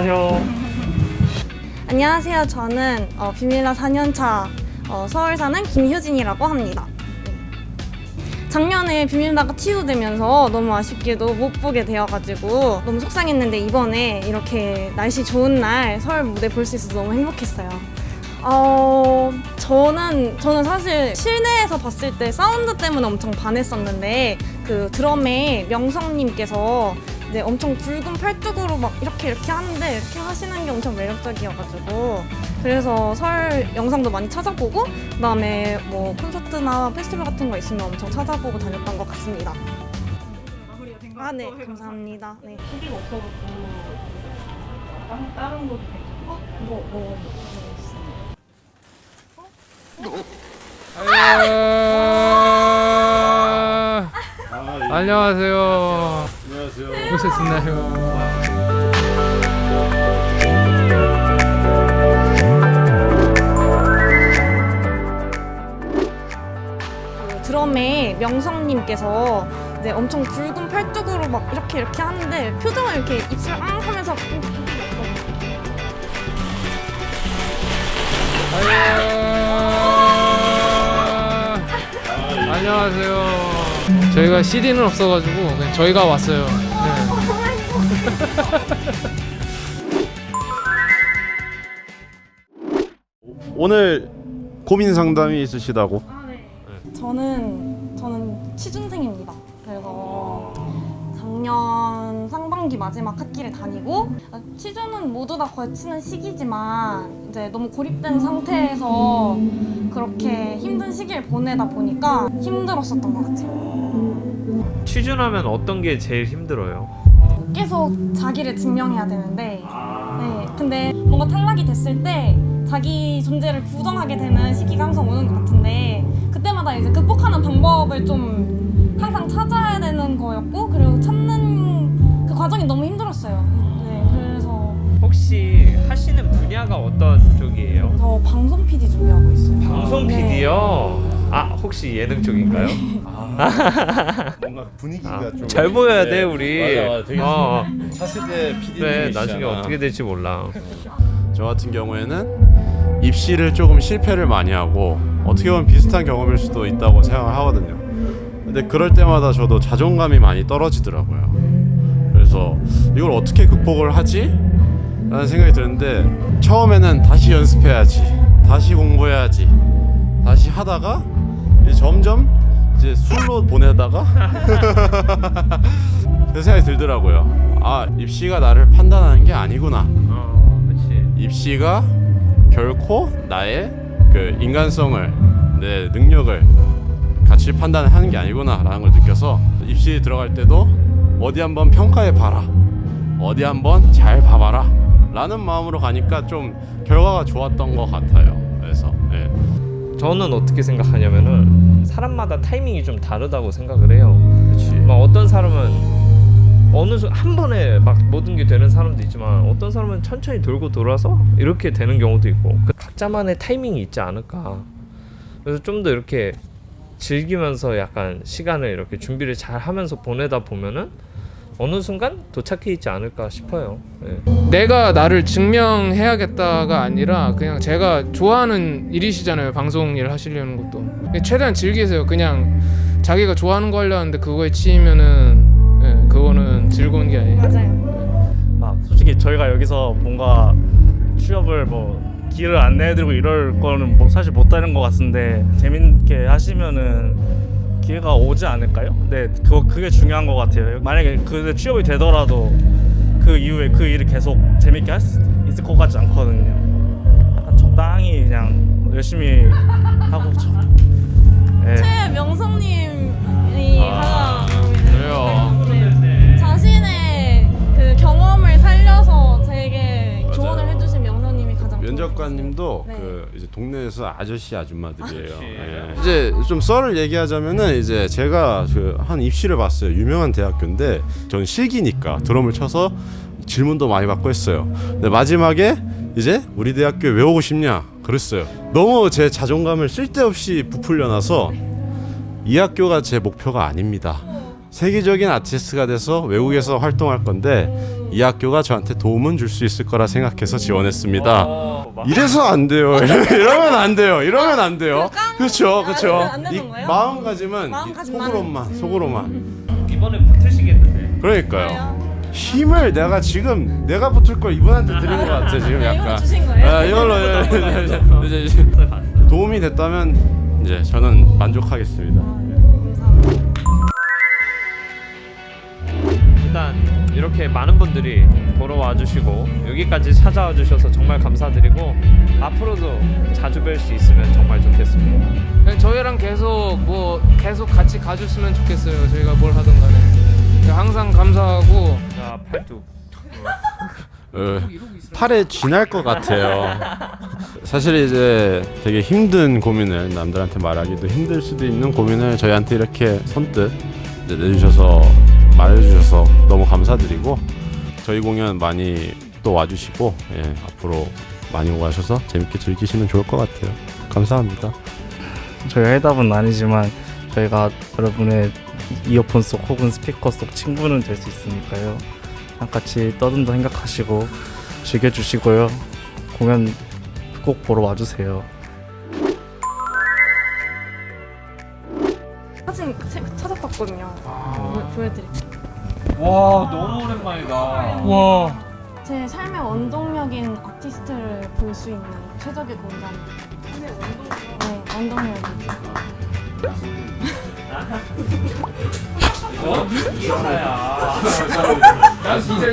안녕하세요. 안녕하세요. 저는 어, 비밀라 4년차 어, 서울 사는 김효진이라고 합니다. 네. 작년에 비밀라가 취소되면서 너무 아쉽게도 못 보게 되어가지고 너무 속상했는데 이번에 이렇게 날씨 좋은 날 서울 무대 볼 수 있어서 너무 행복했어요. 어, 저는, 저는 사실 실내에서 봤을 때 사운드 때문에 엄청 반했었는데 그 드럼에 명성님께서 이제 엄청 굵은 팔뚝으로 막 이렇게 이렇게 하는데 이렇게 하시는 게 엄청 매력적이어가지고 그래서 설 영상도 많이 찾아보고 그다음에 뭐 콘서트나 페스티벌 같은 거 있으면 엄청 찾아보고 다녔던 것 같습니다. 아, 네, 감사합니다. 네. 소리가 없어가지고 다른 다른 것도 괜찮아요. 뭐, 뭐, 아, 안녕하세요. 오셨나요? 그 드럼에 명성님께서 이제 엄청 굵은 팔뚝으로 막 이렇게 이렇게 하는데 표정을 이렇게 입술 앙 하면서 아, 안녕하세요. 저희가 CD는 없어가지고 그냥 저희가 왔어요. 네. 오늘 고민 상담이 있으시다고? 저는 저는 취준생입니다. 그래서 작년 상반기 마지막 학기를 다니고 아, 취준은 모두 다 거치는 시기지만 이제 너무 고립된 상태에서 그렇게 힘든 시기를 보내다 보니까 힘들었었던 것 같아요. 취준하면 어떤 게 제일 힘들어요? 계속 자기를 증명해야 되는데 네, 근데 뭔가 탈락이 됐을 때 자기 존재를 부정하게 되는 시기가 항상 오는 것 같은데 그때마다 이제 극복하는 방법을 좀 항상 찾아야 되는 거였고 그리고 찾는 그 과정이 너무 힘들었어요. 네, 그래서 혹시 하시는 분야가 어떤 쪽이에요? 저 방송 PD 준비하고 있어요. 방송 네. PD요? 아 혹시 예능 쪽인가요? 뭔가 분위기가 아, 좀 잘 보여야 네, 돼 우리. 맞아, 맞아. 되게 어, 차세대 PD님이시잖아. 그래 나중에 어떻게 될지 몰라. 저 같은 경우에는 입시를 조금 실패를 많이 하고 어떻게 보면 비슷한 경험일 수도 있다고 생각을 하거든요. 근데 그럴 때마다 저도 자존감이 많이 떨어지더라고요. 그래서 이걸 어떻게 극복을 하지? 라는 생각이 드는데 처음에는 다시 연습해야지, 다시 공부해야지, 다시 하다가 이제 점점 이제 술로 보내다가 그 생각이 들더라고요. 아 입시가 나를 판단하는 게 아니구나. 어, 그렇지. 입시가 결코 나의 그 인간성을 내 능력을 가치 판단하는 게 아니구나라는 걸 느껴서 입시 들어갈 때도 어디 한번 평가해 봐라 어디 한번 잘 봐봐라 라는 마음으로 가니까 좀 결과가 좋았던 것 같아요. 저는 어떻게 생각하냐면은 사람마다 타이밍이 좀 다르다고 생각을 해요. 그렇지 막 어떤 사람은 어느 수- 한 번에 막 모든 게 되는 사람도 있지만 어떤 사람은 천천히 돌고 돌아서 이렇게 되는 경우도 있고 그 각자만의 타이밍이 있지 않을까. 그래서 좀 더 이렇게 즐기면서 약간 시간을 이렇게 준비를 잘 하면서 보내다 보면은 어느 순간 도착해 있지 않을까 싶어요. 예. 내가 나를 증명해야겠다가 아니라 그냥 제가 좋아하는 일이시잖아요. 방송 일 하시려는 것도 최대한 즐기세요. 그냥 자기가 좋아하는 거 하려는데 그거에 치이면은 예, 그거는 즐거운 게 아니에요. 맞아요. 아 솔직히 저희가 여기서 뭔가 취업을 뭐 길을 안내해드리고 이럴 거는 뭐 사실 못하는 것 같은데 재밌게 하시면은 기회가 오지 않을까요? 근데 그거 그게 중요한 것 같아요. 만약에 그 취업이 되더라도 그 이후에 그 일을 계속 재밌게 할 수 있을 것 같지 않거든요. 약간 적당히 그냥 열심히 하고 저, 예. 최명성님 면접관님도 네. 그 이제 동네에서 아저씨 아줌마들이에요. 그치. 예. 이제 좀 썰을 얘기하자면은 이제 제가 그 한 입시를 봤어요. 유명한 대학교인데 저는 실기니까 드럼을 쳐서 질문도 많이 받고 했어요. 근데 마지막에 이제 우리 대학교 왜 오고 싶냐 그랬어요. 너무 제 자존감을 쓸데없이 부풀려놔서 이 학교가 제 목표가 아닙니다. 세계적인 아티스트가 돼서 외국에서 활동할 건데 이 학교가 저한테 도움은 줄 수 있을 거라 생각해서 지원했습니다. 어, 막- 이래서 안 돼요. 이러면 안 돼요. 이러면 안 돼요. 그렇죠, 아, 그렇죠. 안 되는 이 거예요? 마음가짐은 마음가짐만. 속으로만, 속으로만. 이번에 붙으시겠는데. 그러니까요. 힘을 내가 지금 내가 붙을 걸 이분한테 드린 것 같아 지금 아, 약간. 이걸로 주신 거예요? 아, 이걸로 이제, 이제, 이제, 이제 도움이 됐다면 이제 저는 만족하겠습니다. 일단 이렇게 많은 분들이 보러 와주시고 여기까지 찾아와 주셔서 정말 감사드리고 앞으로도 자주 뵐 수 있으면 정말 좋겠습니다. 그냥 저희랑 계속 뭐 계속 같이 가줬으면 좋겠어요. 저희가 뭘 하든 간에 그냥 항상 감사하고 자 팔뚝. 어, 팔에 쥐날 것 같아요. 사실 이제 되게 힘든 고민을 남들한테 말하기도 힘들 수도 있는 고민을 저희한테 이렇게 선뜻 이제 내주셔서 말해주셔서 너무 감사드리고 저희 공연 많이 또 와주시고 예, 앞으로 많이 오가셔서 재밌게 즐기시면 좋을 것 같아요. 감사합니다. 저희 해답은 아니지만 저희가 여러분의 이어폰 속 혹은 스피커 속 친구는 될 수 있으니까요. 그냥 같이 떠든다 생각하시고 즐겨주시고요. 공연 꼭 보러 와주세요. 사진 책 찾아봤거든요. 보- 보여드릴게요. 와 너무 오랜만이다. 와 제 삶의 원동력인 아티스트를 볼 수 있는 최적의 공간. 네, 원동력이. 난 진짜